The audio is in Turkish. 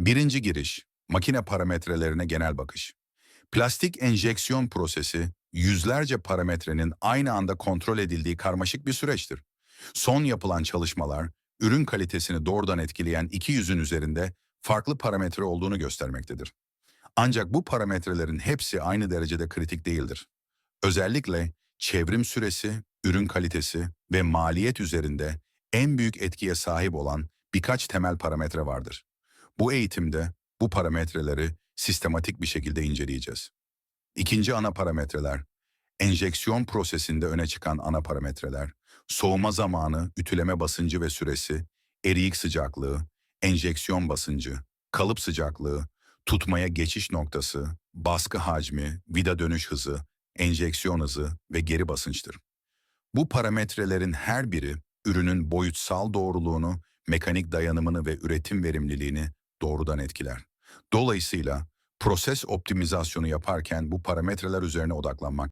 Birinci giriş, makine parametrelerine genel bakış. Plastik enjeksiyon prosesi, yüzlerce parametrenin aynı anda kontrol edildiği karmaşık bir süreçtir. Son yapılan çalışmalar, ürün kalitesini doğrudan etkileyen iki yüzün üzerinde farklı parametre olduğunu göstermektedir. Ancak bu parametrelerin hepsi aynı derecede kritik değildir. Özellikle çevrim süresi, ürün kalitesi ve maliyet üzerinde en büyük etkiye sahip olan birkaç temel parametre vardır. Bu eğitimde bu parametreleri sistematik bir şekilde inceleyeceğiz. İkinci ana parametreler, enjeksiyon prosesinde öne çıkan ana parametreler, soğuma zamanı, ütüleme basıncı ve süresi, eriyik sıcaklığı, enjeksiyon basıncı, kalıp sıcaklığı, tutmaya geçiş noktası, baskı hacmi, vida dönüş hızı, enjeksiyon hızı ve geri basınçtır. Bu parametrelerin her biri ürünün boyutsal doğruluğunu, mekanik dayanımını ve üretim verimliliğini doğrudan etkiler. Dolayısıyla proses optimizasyonu yaparken bu parametreler üzerine odaklanmak